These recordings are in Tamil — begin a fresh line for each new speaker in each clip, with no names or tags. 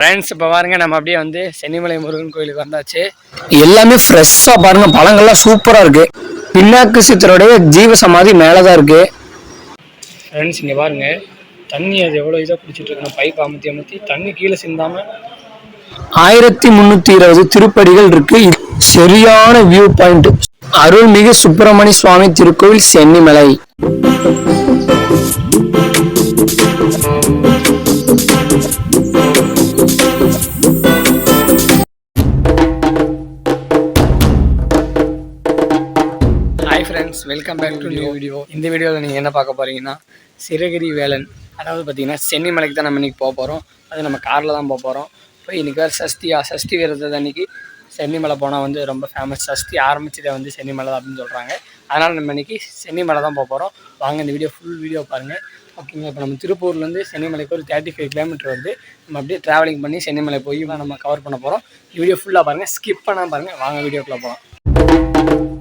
ஃப்ரெண்ட்ஸ் இப்போ பாருங்க நம்ம அப்படியே வந்து சென்னிமலை முருகன் கோயிலுக்கு வந்தாச்சு.
எல்லாமே ஃப்ரெஷ்ஷாக பாருங்க பழங்கள்லாம் சூப்பராக இருக்கு. பின்னாக்கு சித்தருடைய ஜீவ சமாதி மேலே தான் இருக்கு.
ஃப்ரெண்ட்ஸ் இங்கே பாருங்க தண்ணி அது எவ்வளோ இதாக குடிச்சிட்டு இருக்கணும் பைப் அமுத்தி அமுத்தி தண்ணி கீழே சிந்தாம.
ஆயிரத்தி முந்நூற்றி இருபது திருப்படிகள் இருக்கு. சரியான வியூ பாயிண்ட் அருள்மிகு சுப்பிரமணிய சுவாமி திருக்கோவில் Chennimalai.
Welcome back to new video இந்த வீடியோவில் நீங்கள் என்ன பார்க்க போகிறீங்கன்னா சிறகிரி வேலன் அதாவது பார்த்தீங்கன்னா சென்னிமலைக்கு தான் நம்ம இன்றைக்கி போக போகிறோம் அது நம்ம காரில் தான் போக போகிறோம் இப்போ இன்றைக்கி வேறு சஷ்டியா சஷ்டி விரதத்தை அன்றைக்கி சென்னிமலை போனால் வந்து ரொம்ப ஃபேமஸ் சஷ்டி ஆரம்பிச்சதே வந்து சென்னிமலை தான் அப்படின்னு சொல்கிறாங்க அதனால் நம்ம இன்றைக்கி சென்னிமலை தான் போக போகிறோம் வாங்க இந்த வீடியோ ஃபுல் வீடியோ பாருங்கள் ஓகேங்க இப்போ நம்ம திருப்பூர்லேருந்து சென்னிமலைக்கு ஒரு தேர்ட்டி ஃபைவ் கிலோமீட்டர் வந்து நம்ம அப்படியே ட்ராவலிங் பண்ணி சென்னிமலை போய் நம்ம கவர் பண்ண போகிறோம் வீடியோ ஃபுல்லாக பாருங்கள் ஸ்கிப் பண்ணால் பாருங்கள் வாங்க வீடியோக்குள்ளே போகலாம்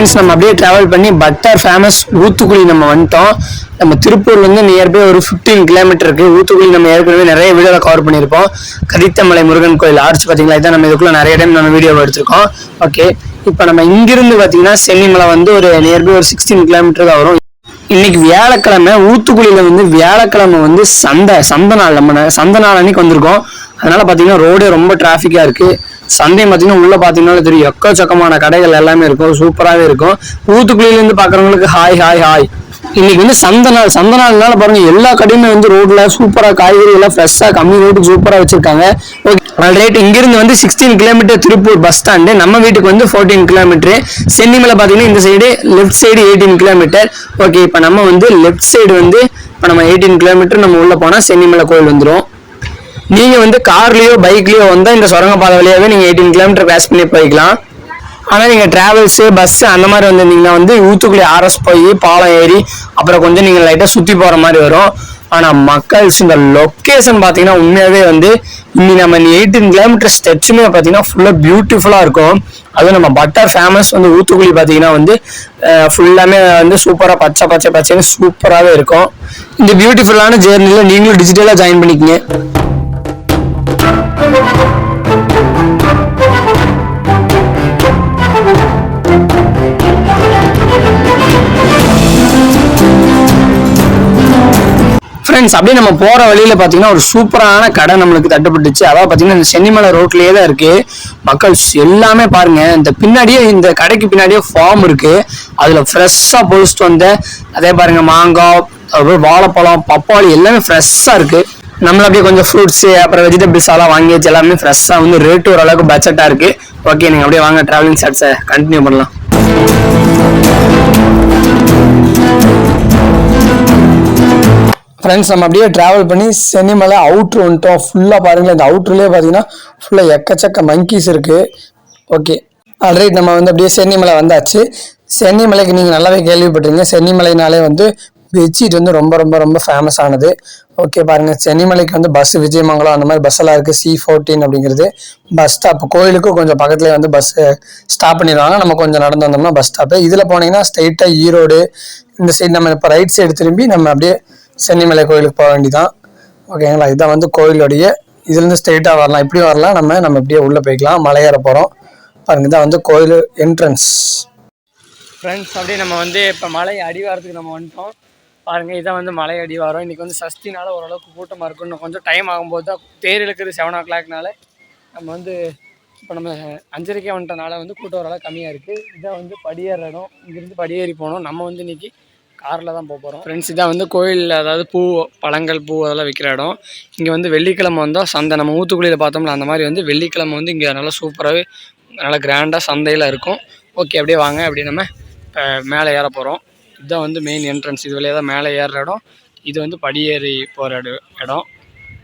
ஃப்ரெண்ட்ஸ் நம்ம அப்படியே ட்ராவல் பண்ணி பட்டர் ஃபேமஸ் ஊத்துக்குழி நம்ம வந்துட்டோம். நம்ம திருப்பூர்லேருந்து நியர்பை ஒரு ஃபிஃப்டீன் கிலோமீட்டர் இருக்குது ஊத்துக்குழி நம்ம ஏற்கனவே நிறைய வீடியோவில் கவர் பண்ணியிருப்போம். கதித்தமலை முருகன் கோயில் ஆர்ச் பார்த்தீங்களா? இதான் நம்ம இதுக்குள்ளே நிறைய டைம் நம்ம வீடியோ எடுத்திருக்கோம். ஓகே இப்போ நம்ம இங்கிருந்து பார்த்தீங்கன்னா சென்னிமலை வந்து ஒரு நியர்பை ஒரு சிக்ஸ்டீன் கிலோமீட்டர் தான் வரும். இன்னைக்கு வியாழக்கிழமை ஊத்துக்குழியில் வந்து வியாழக்கிழமை வந்து சந்தை சந்த நாள் நம்ம சந்த நாள் அன்னைக்கு வந்திருக்கோம். அதனால பார்த்தீங்கன்னா ரோடே ரொம்ப டிராஃபிக்காக இருக்குது சந்தை பார்த்தீங்கன்னா உள்ளே பாத்தீங்கன்னா தெரியும். எக்கச்சக்கமான கடைகள் எல்லாமே இருக்கும். சூப்பராகவே இருக்கும். ஊத்துக்குழியிலேருந்து இருந்து ஹாய் ஹாய் ஹாய் இன்னைக்கு வந்து சந்த நாள். சந்த நாள்னால பாருங்க எல்லா கடையுமே வந்து ரோட்ல சூப்பரா காய்கறி எல்லாம் ஃப்ரெஷ்ஷா கம்மி ரோட்டுக்கு சூப்பரா வச்சிருக்காங்க. ஓகே இங்கிருந்து வந்து sixteen kilometre Tiruppur bus stand நம்ம வீட்டுக்கு வந்து ஃபோர்டீன் கிலோமீட்டர் சென்னிமலை பார்த்தீங்கன்னா இந்த side left side eighteen kilometre okay இப்போ நம்ம வந்து லெஃப்ட் சைடு வந்து இப்போ நம்ம எயிட்டீன் கிலோமீட்டர் நம்ம உள்ள போனால் சென்னிமலை கோயில் வந்துடும் நீங்கள் வந்து கார்லேயோ பைக்லேயோ வந்தால் இந்த சுரங்கப்பாதை வழியாகவே நீங்கள் எயிட்டீன் கிலோமீட்டர் கிராஸ் பண்ணி போய்க்கலாம். ஆனால் நீங்கள் ட்ராவல்ஸு பஸ்ஸு அந்த மாதிரி வந்திருந்தீங்கன்னா வந்து ஊத்துக்குடி ஆர்எஸ் போய் பாலம் ஏறி அப்புறம் கொஞ்சம் நீங்கள் லைட்டாக சுற்றி போகிற மாதிரி வரும். ஆனால் மக்கள்ஸ் இந்த லொக்கேஷன் பார்த்தீங்கன்னா உண்மையாகவே வந்து இன்னி நம்ம இந்த எயிட்டீன் கிலோமீட்டர் ஸ்டெச்சுமே பார்த்தீங்கன்னா ஃபுல்லாக பியூட்டிஃபுல்லாக இருக்கும். அதுவும் நம்ம பட்டர் ஃபேமஸ் வந்து ஊத்துக்குழி பார்த்தீங்கன்னா வந்து ஃபுல்லாமே வந்து சூப்பராக பச்சை பச்சை பச்சைன்னு சூப்பராகவே இருக்கும். இந்த பியூட்டிஃபுல்லான ஜேர்னியில் நீங்களும் டிஜிட்டலாக ஜாயின் பண்ணிக்கங்க. ஃப்ரெண்ட்ஸ் அப்படியே நம்ம போகிற வழியில் பார்த்தீங்கன்னா ஒரு சூப்பரான கடை நம்மளுக்கு தட்டுப்பட்டுச்சு. அதாவது பார்த்தீங்கன்னா இந்த சென்னிமலை ரோட்லேயே தான் இருக்குது மக்கள் எல்லாமே பாருங்கள் இந்த பின்னாடியே இந்த கடைக்கு பின்னாடியே ஃபார்ம் இருக்குது அதில் ஃப்ரெஷ்ஷாக பொழிச்சிட்டு வந்த அதே பாருங்கள் மாங்காய் அப்புறம் வாழைப்பழம் பப்பாளி எல்லாமே ஃப்ரெஷ்ஷாக இருக்குது நம்மள அப்படியே கொஞ்சம் ஃப்ரூட்ஸ் அப்புறம் வெஜிடபிள்ஸ் எல்லாம் வாங்கி வச்சு எல்லாமே ஃப்ரெஷ்ஷாக வந்து ரேட்டு ஓரளவுக்கு பட்ஜெட்டாக இருக்கு. ஓகே நீங்கள் அப்படியே வாங்க ட்ராவலிங் சாட்ஸை கண்டினியூ பண்ணலாம். ஃப்ரெண்ட்ஸ் நம்ம அப்படியே ட்ராவல் பண்ணி சென்னிமலை அவுட்ரு வந்துட்டோம். ஃபுல்லாக பாருங்களேன் இந்த அவுட்ருலேயே பார்த்தீங்கன்னா ஃபுல்லாக எக்கச்சக்க மங்கீஸ் இருக்குது ஓகே ஆல்ரைட் நம்ம வந்து அப்படியே சென்னிமலை வந்தாச்சு. சென்னிமலைக்கு நீங்கள் நல்லாவே கேள்விப்பட்டிருங்க சென்னிமலைனாலே வந்து பெட்ஷீட் வந்து ரொம்ப ரொம்ப ரொம்ப ஃபேமஸ் ஆனது. ஓகே பாருங்க. சென்னிமலைக்கு வந்து பஸ் விஜயமங்கலம் அந்த மாதிரி பஸ் எல்லாம் இருக்குது சி ஃபோர்டீன் அப்படிங்கிறது. பஸ் ஸ்டாப் கோயிலுக்கும் கொஞ்சம் பக்கத்துலேயே வந்து பஸ் ஸ்டாப் பண்ணிடுவாங்க. நம்ம கொஞ்சம் நடந்து வந்தோம்னா பஸ் ஸ்டாப்பு இதில் போனீங்கன்னா ஸ்ட்ரைட்டாக ஈரோடு இந்த சைடு நம்ம இப்போ ரைட் சைடு திரும்பி நம்ம அப்படியே சென்னிமலை கோயிலுக்கு போக வேண்டிதான் ஓகேங்களா இதான் வந்து கோயிலுடைய இதுலேருந்து ஸ்ட்ரெயிட்டாக வரலாம். இப்படி வரலாம். நம்ம நம்ம இப்படியே உள்ளே போய்க்கலாம். மலையேற போகிறோம் பாருங்க இதான் வந்து கோயில் என்ட்ரன்ஸ்
ஃப்ரெண்ட்ஸ் அப்படியே நம்ம வந்து இப்போ மலை அடிவாரத்துக்கு நம்ம வந்துட்டோம். பாருங்கள் இதான் வந்து மலை அடிவாரம். இன்றைக்கி வந்து சஷ்டினால ஓரளவுக்கு கூட்டமாக இருக்கும் இன்னும் கொஞ்சம் டைம் ஆகும்போது தான் தேர் இழுக்கிறது செவன் ஓ கிளாக்னால நம்ம வந்து இப்போ நம்ம அஞ்சரைக்கே வந்துட்டனால வந்து கூட்டம் ஓரளவு கம்மியாக இருக்குது இதான் வந்து படியேற இடம். இங்கேருந்து படியேறி போனோம். நம்ம வந்து இன்றைக்கி காரில் தான் போக போகிறோம் ஃப்ரெண்ட்ஸ் இதான் வந்து கோயிலில் அதாவது பூ பழங்கள் பூ அதெல்லாம் விற்கிற இடம். இங்கே வந்து வெள்ளிக்கிழமை வந்தால் சந்தை நம்ம ஊத்துக்குழியில் பார்த்தோம்ல அந்த மாதிரி வந்து வெள்ளிக்கிழமை வந்து இங்கே நல்லா சூப்பராகவே நல்லா கிராண்டாக சந்தையில் இருக்கும். ஓகே அப்படியே வாங்க அப்படியே நம்ம இப்போ மேலே ஏற போகிறோம் இதுதான் வந்து மெயின் என்ட்ரன்ஸ் இது வழியாக தான் மேலே ஏறுற இடம். இது வந்து படியேறி போகிற இடம்.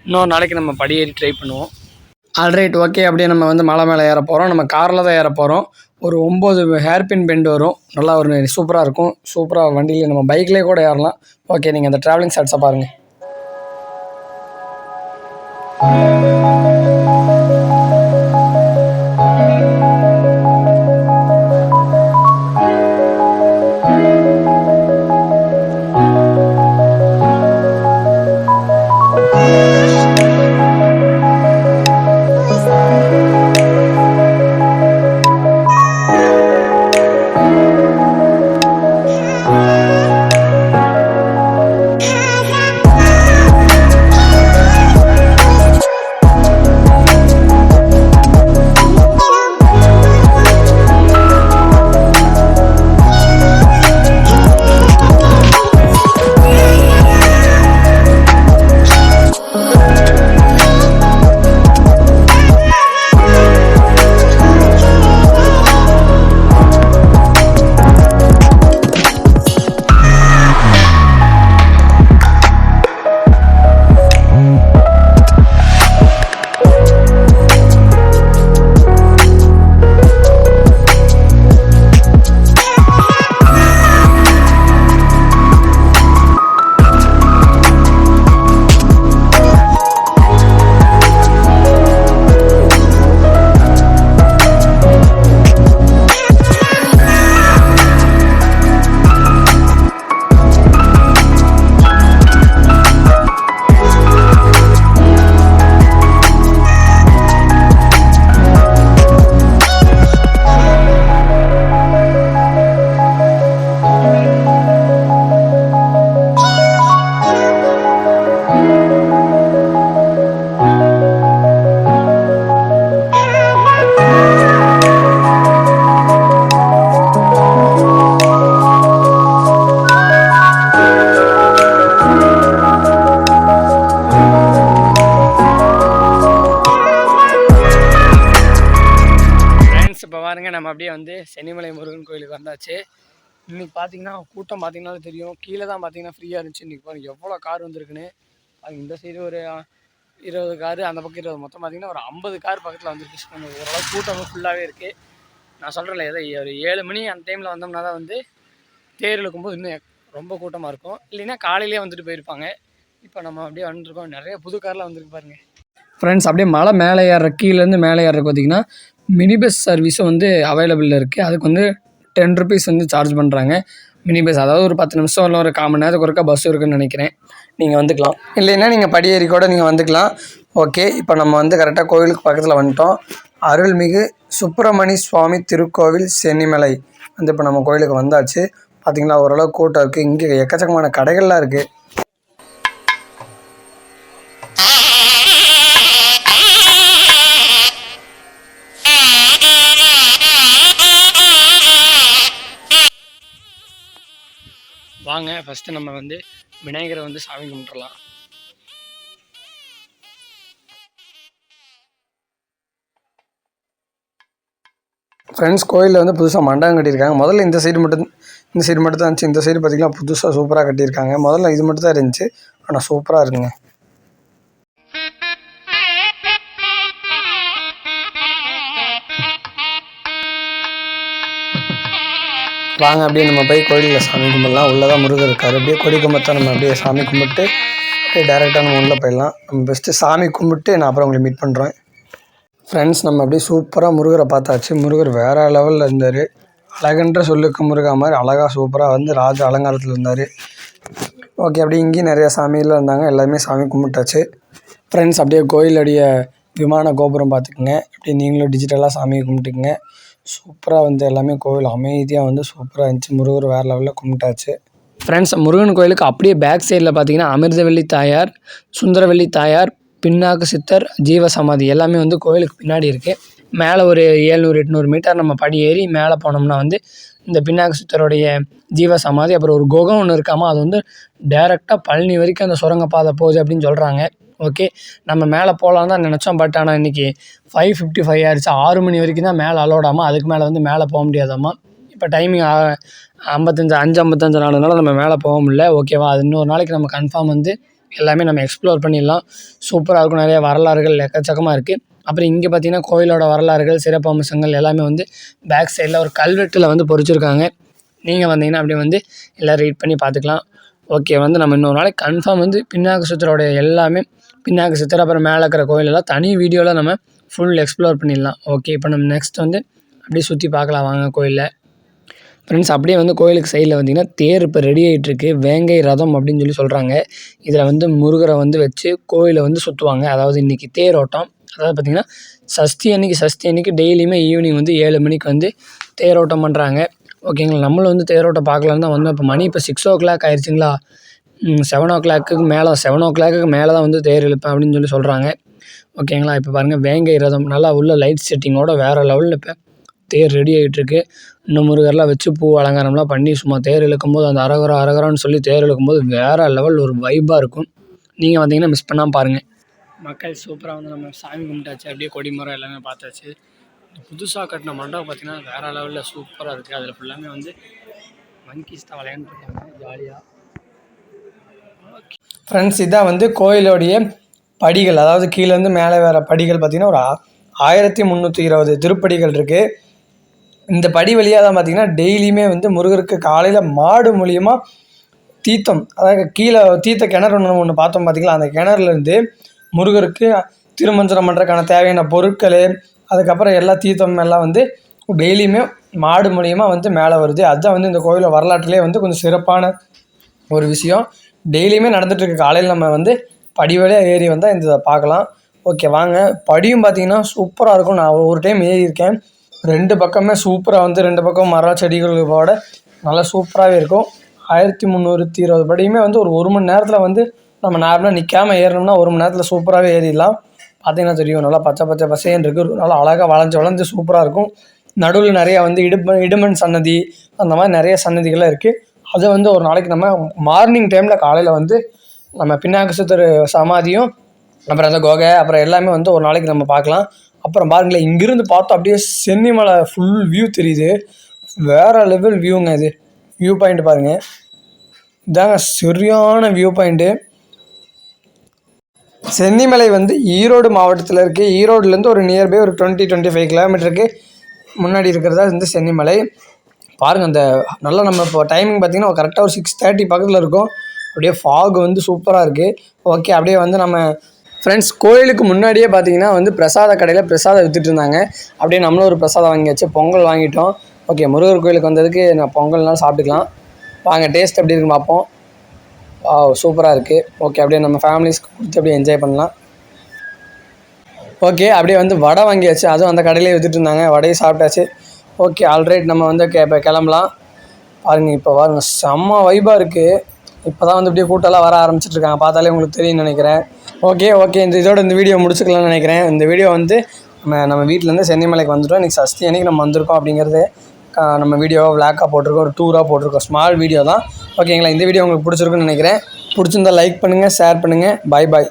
இன்னொரு நாளைக்கு நம்ம படியேறி ட்ரை பண்ணுவோம். ஆல்ரைட் ஓகே அப்படியே நம்ம வந்து மலை மேலே ஏற போகிறோம் நம்ம காரில் தான் ஏற போகிறோம் ஒரு ஒம்பது ஹேர்பின் பெண்ட் வரும். நல்லா ஒரு சூப்பராக இருக்கும். சூப்பராக வண்டியில் நம்ம பைக்லேயே கூட ஏறலாம். ஓகே நீங்கள் அந்த ட்ராவலிங் ஷார்ட்ஸை பாருங்கள் ஃப்ரெண்ட்ஸ் பாருங்க நம்ம அப்படியே வந்து சென்னிமலை முருகன் கோயிலுக்கு வந்தாச்சு. இன்றைக்கி பார்த்தீங்கன்னா கூட்டம் பார்த்தீங்கனாலும் தெரியும். கீழே தான் பார்த்தீங்கன்னா ஃப்ரீயாக இருந்துச்சு. இன்னைக்கு பாருங்க எவ்வளோ கார் வந்திருக்குன்னு. அது இந்த சைடு ஒரு இருபது காரு அந்த பக்கம் இருபது. மொத்தம் பார்த்தீங்கன்னா ஒரு ஐம்பது கார் பக்கத்தில் வந்துருக்கு. ஓரளவு கூட்டம் ஃபுல்லாகவே இருக்குது நான் சொல்கிறேன்ல ஏதோ ஒரு ஏழு மணி அந்த டைமில் வந்தோம்னா தான் வந்து தேர் இழுக்கும்போது இன்னும் ரொம்ப கூட்டமாக இருக்கும். இல்லைன்னா காலையிலே வந்துட்டு போயிருப்பாங்க. இப்போ நம்ம அப்படியே வந்துருக்கோம் நிறைய புது கார்லாம் வந்துருக்கு பாருங்கள் ஃப்ரெண்ட்ஸ் அப்படியே மலை மேலே ஏறுற கீழேருந்து மேலே ஏறுறக்கு பார்த்தீங்கன்னா மினி பஸ் சர்வீஸும் வந்து அவைலபிளில் இருக்குது அதுக்கு வந்து டென் ருபீஸ் வந்து சார்ஜ் பண்ணுறாங்க மினி பஸ் அதாவது ஒரு பத்து நிமிஷம் இல்லை ஒரு கால் மணி நேரத்துக்கு ஒருக்கா பஸ் இருக்குன்னு நினைக்கிறேன். நீங்கள் வந்துக்கலாம். இல்லைன்னா நீங்கள் படியேறி கூட நீங்கள் வந்துக்கலாம். ஓகே இப்போ நம்ம வந்து கரெக்டாக கோவிலுக்கு பக்கத்தில் வந்துட்டோம். அருள்மிகு சுப்பிரமணி சுவாமி திருக்கோவில் சென்னிமலை. வந்து இப்போ நம்ம கோயிலுக்கு வந்தாச்சு. பார்த்தீங்களா ஓரளவு கூட்டம் இருக்குது இங்கே எக்கச்சக்கமான கடைகள்லாம் இருக்குது ஃபஸ்ட்டு நம்ம வந்து விநாயகரை வந்து சாமி கும்பிட்றலாம் ஃப்ரெண்ட்ஸ் கோயிலில் வந்து புதுசாக மண்டபம் கட்டியிருக்காங்க. முதல்ல இந்த சைடு மட்டும் இந்த சைடு மட்டும் தான் இருந்துச்சு. இந்த சைடு பார்த்திங்கன்னா புதுசாக சூப்பராக கட்டியிருக்காங்க. முதல்ல இது மட்டும் தான் இருந்துச்சு. ஆனால் சூப்பராக இருக்குங்க. வாங்க அப்படியே நம்ம போய் கோயிலில் சாமி கும்பிடலாம். உள்ளே தான் முருகர் இருக்கார். அப்படியே கொடி கும்பத்தை நம்ம அப்படியே சாமி கும்பிட்டு அப்படியே டேரெக்டாக நம்ம உள்ளே போயிடலாம். நம்ம பெஸ்ட்டு சாமி கும்பிட்டு நான் அப்புறம் உங்களை மீட் பண்ணுறேன் ஃப்ரெண்ட்ஸ் நம்ம அப்படியே சூப்பராக முருகரை பார்த்தாச்சு. முருகர் வேறு லெவலில் இருந்தார். அழகன்ற சொல்லுக்கு முருகா மாதிரி அழகாக சூப்பராக வந்து ராஜ அலங்காரத்தில் இருந்தார். ஓகே அப்படியே இங்கேயும் நிறையா சாமியெல்லாம் இருந்தாங்க. எல்லாருமே சாமி கும்பிட்டாச்சு. ஃப்ரெண்ட்ஸ் அப்படியே கோயிலுடைய விமான கோபுரம் பார்த்துக்குங்க. அப்படியே நீங்களும் டிஜிட்டலாக சாமியை கும்பிட்டுக்குங்க. சூப்பராக வந்து எல்லாமே கோவில் அமைதியாக வந்து சூப்பராக இருந்துச்சு. முருகர் வேறு லெவலில் கும்பிட்டாச்சு. ஃப்ரெண்ட்ஸ் முருகன் கோயிலுக்கு அப்படியே பேக் சைடில் பார்த்தீங்கன்னா அமிர்தவல்லி தாயார் சுந்தரவல்லி தாயார் பின்னாக்கு சித்தர் ஜீவ சமாதி எல்லாமே வந்து கோயிலுக்கு பின்னாடி இருக்குது மேலே ஒரு ஏழ்நூறு எட்நூறு மீட்டர் நம்ம படி ஏறி மேலே போனோம்னா வந்து இந்த பின்னாக்கு சித்தருடைய ஜீவ சமாதி அப்புறம் ஒரு குகை ஒன்று இருக்காமல் அது வந்து டேரெக்டாக பழனி வரைக்கும் அந்த சுரங்கப்பாதை போகுது அப்படின்னு சொல்கிறாங்க ஓகே நம்ம மேலே போகலான்னு தான் நினச்சோம். பட் ஆனால் இன்றைக்கி ஃபைவ் ஃபிஃப்டி ஃபைவ் ஆயிடுச்சு ஆறு மணி வரைக்கும் தான் மேலே அலோடாமா அதுக்கு மேலே வந்து மேலே போக முடியாதாம்மா இப்போ டைமிங் ஐம்பத்தஞ்சு அஞ்சு ஐம்பத்தஞ்சு நாலுனால நம்ம மேலே போக முடியல. ஓகேவா அது இன்னொரு நாளைக்கு நம்ம கன்ஃபார்ம் வந்து எல்லாமே நம்ம எக்ஸ்ப்ளோர் பண்ணிடலாம். சூப்பராக இருக்கும். நிறைய வரலாறுகள் எக்கச்சக்கமாக இருக்குது அப்புறம் இங்கே பார்த்தீங்கன்னா கோயிலோட வரலாறுகள் சிறப்பம்சங்கள் எல்லாமே வந்து பேக் சைடில் ஒரு கல்வெட்டில் வந்து பொறிச்சிருக்காங்க. நீங்கள் வந்தீங்கன்னா அப்படியே வந்து எல்லாம் ரீட் பண்ணி பார்த்துக்கலாம்.
ஓகே வந்து நம்ம இன்னொரு நாளைக்கு கன்ஃபார்ம் வந்து பின்னாக சித்தரோடைய எல்லாமே பின்னாக்கு சித்தர் அப்புறம் மேலே இருக்கிற கோயிலெல்லாம் தனி வீடியோவில் நம்ம ஃபுல் எக்ஸ்ப்ளோர் பண்ணிடலாம். ஓகே இப்போ நம்ம நெக்ஸ்ட் வந்து அப்படியே சுற்றி பார்க்கலாம். வாங்க கோயிலில் ஃப்ரெண்ட்ஸ் அப்படியே வந்து கோயிலுக்கு சைடில் வந்தீங்கன்னா தேர் இப்போ ரெடி ஆகிட்டுருக்கு வேங்கை ரதம் அப்படின்னு சொல்லி சொல்கிறாங்க இதில் வந்து முருகரை வந்து வச்சு கோயிலை வந்து சுற்றுவாங்க அதாவது இன்றைக்கி தேரோட்டம் அதாவது பார்த்திங்கன்னா சஷ்டி அன்னைக்கு சஷ்டி அன்னைக்கு டெய்லியுமே ஈவினிங் வந்து ஏழு மணிக்கு வந்து தேரோட்டம் பண்ணுறாங்க ஓகேங்களா நம்மளும் வந்து தேரோட்டம் பார்க்கலான்னு தான் வந்தோம். இப்போ மணி இப்போ சிக்ஸ் ஓ கிளாக் ஆயிடுச்சுங்களா? செவன் ஓ கிளாக்குக்கு மேலே செவன் ஓ கிளாக்குக்கு மேலே தான் வந்து தேர் இழுப்பேன் அப்படின்னு சொல்லி சொல்கிறாங்க ஓகேங்களா? இப்போ பாருங்கள் வேங்கை ரதம். நல்லா உள்ள லைட் செட்டிங்கோட வேறு லெவலில் இப்போ தேர் ரெடி ஆகிட்டுருக்கு இன்னும் முருகர்லாம் வச்சு பூ அலங்காரம்லாம் பண்ணி சும்மா தேர் இழுக்கும்போது அந்த அரகரம் அரகரம்னு சொல்லி தேர் இழுக்கும்போது வேறு லெவல் ஒரு வைப்பாக இருக்கும். நீங்கள் வந்தீங்கன்னா மிஸ் பண்ணாமல் பாருங்கள் மக்கள் சூப்பராக வந்து நம்ம சாமி கும்பிட்டாச்சு. அப்படியே கொடிமரம் எல்லாமே பார்த்தாச்சு. புதுசாக கட்டின மண்டபம் பார்த்தீங்கன்னா வேறு லெவலில் சூப்பராக இருக்குது அதில் ஃபுல்லாமே வந்து மங்கிஸ் தான் விளையாண்டுருக்காங்க ஜாலியாக ஃப்ரெண்ட்ஸ் இதான் வந்து கோயிலோடைய படிகள். அதாவது கீழேருந்து மேலே வர படிகள் பார்த்திங்கன்னா ஒரு ஆயிரத்தி முந்நூற்றி இருபது திருப்படிகள் இருக்குது இந்த படி வழியாக தான் பார்த்திங்கன்னா டெய்லியுமே வந்து முருகருக்கு காலையில் மாடு மூலியமாக தீர்த்தம் அதாவது கீழே தீர்த்த கிணறு ஒன்று ஒன்று பார்த்தோம் பார்த்திங்களா? அந்த கிணறுலேருந்து முருகருக்கு திருமஞ்சனம் பண்ணுறதுக்கான தேவையான பொருட்கள் அதுக்கப்புறம் எல்லா தீர்த்தம் எல்லாம் வந்து டெய்லியுமே மாடு மூலியமாக வந்து மேலே வருது. அதுதான் வந்து இந்த கோயிலை வரலாற்றுலேயே வந்து கொஞ்சம் சிறப்பான ஒரு விஷயம். டெய்லியுமே நடந்துகிட்ருக்கு காலையில் நம்ம வந்து படி வழியாக ஏறி வந்தால் இந்த இதை பார்க்கலாம். ஓகே வாங்க. படியும் பார்த்தீங்கன்னா சூப்பராக இருக்கும். நான் ஒரு டைம் ஏறியிருக்கேன். ரெண்டு பக்கமே சூப்பராக வந்து ரெண்டு பக்கம் மர செடிகளோட நல்லா சூப்பராகவே இருக்கும். ஆயிரத்தி முந்நூற்றி இருபது படியுமே வந்து ஒரு ஒரு மணி நேரத்தில் வந்து நம்ம நார்மலாக நிற்காம ஏறினோம்னா ஒரு மணி நேரத்தில் சூப்பராகவே ஏறிடலாம். பார்த்தீங்கன்னா தெரியும். நல்லா பச்சை பச்சை பசேன்னு இருக்குது நல்லா அழகாக வளைஞ்சு வளைஞ்சு சூப்பராக இருக்கும். நடுவில் நிறையா வந்து இடும இடுமன் சன்னதி அந்த மாதிரி நிறைய சன்னதிகள்லாம் இருக்குது அதை வந்து ஒரு நாளைக்கு நம்ம மார்னிங் டைமில் காலையில் வந்து நம்ம பின்னாக்கு சமாதியும் அப்புறம் அந்த குகை அப்புறம் எல்லாமே வந்து ஒரு நாளைக்கு நம்ம பார்க்கலாம். அப்புறம் பாருங்களேன் இங்கிருந்து பார்த்தோம் அப்படியே சென்னிமலை ஃபுல் வியூ தெரியுது. வேறு லெவல் வியூங்க இது. வியூ பாயிண்ட் பாருங்கள் இதாங்க சரியான வியூ பாயிண்ட்டு சென்னிமலை வந்து ஈரோடு மாவட்டத்தில் இருக்குது ஈரோடுலேருந்து ஒரு நியர்பை ஒரு டுவெண்ட்டி டுவெண்ட்டி ஃபைவ் கிலோமீட்டருக்கு முன்னாடி இருக்கிறதா வந்து சென்னிமலை பாருங்கள் அந்த நல்லா நம்ம இப்போ டைமிங் பார்த்தீங்கன்னா கரெக்டாக ஒரு சிக்ஸ் தேர்ட்டி பக்கத்தில் இருக்கும். அப்படியே ஃபாக் வந்து சூப்பராக இருக்குது ஓகே அப்படியே வந்து நம்ம ஃப்ரெண்ட்ஸ் கோயிலுக்கு முன்னாடியே பார்த்தீங்கன்னா வந்து பிரசாத கடையில் பிரசாதம் வித்துட்டு இருந்தாங்க. அப்படியே நம்மளும் ஒரு பிரசாதம் வாங்கியாச்சு பொங்கல் வாங்கிட்டோம். ஓகே முருகர் கோயிலுக்கு வந்ததுக்கு நான் பொங்கல்னாலும் சாப்பிட்டுக்கலாம். வாங்க டேஸ்ட் எப்படி இருக்குன்னு பார்ப்போம். ஆ சூப்பராக இருக்குது ஓகே அப்படியே நம்ம ஃபேமிலிஸ்க்கு கொடுத்து அப்படியே என்ஜாய் பண்ணலாம். ஓகே அப்படியே வந்து வடை வாங்கியாச்சு. அதுவும் அந்த கடையிலே வித்துட்டு இருந்தாங்க. வடையை சாப்பிட்டாச்சு. ஓகே ஆல்ரைட் நம்ம வந்து கே இப்போ கிளம்பலாம். பாருங்கள் இப்போ பாருங்க செம்ம வைபாக இருக்குது இப்போ தான் வந்து அப்படியே கூட்டெல்லாம் வர ஆரம்பிச்சிட்டு இருக்காங்க பார்த்தாலே உங்களுக்கு தெரியும்னு நினைக்கிறேன். ஓகே ஓகே இந்த இதோட இந்த வீடியோ முடிச்சுக்கலாம்னு நினைக்கிறேன். இந்த வீடியோ வந்து நம்ம நம்ம வீட்டிலேருந்து சென்னைமலைக்கு வந்துட்டோம். இன்றைக்கி சஸ்தி அன்னைக்கு நம்ம வந்திருக்கோம் அப்படிங்கிறது நம்ம வீடியோவாக விளாக்காக போட்டிருக்கோம். ஒரு டூராக போட்டிருக்கோம். ஸ்மால் வீடியோ தான். ஓகேங்களா இந்த வீடியோ உங்களுக்கு பிடிச்சிருக்குன்னு நினைக்கிறேன். பிடிச்சிருந்தா லைக் பண்ணுங்கள் ஷேர் பண்ணுங்கள் பாய் பாய்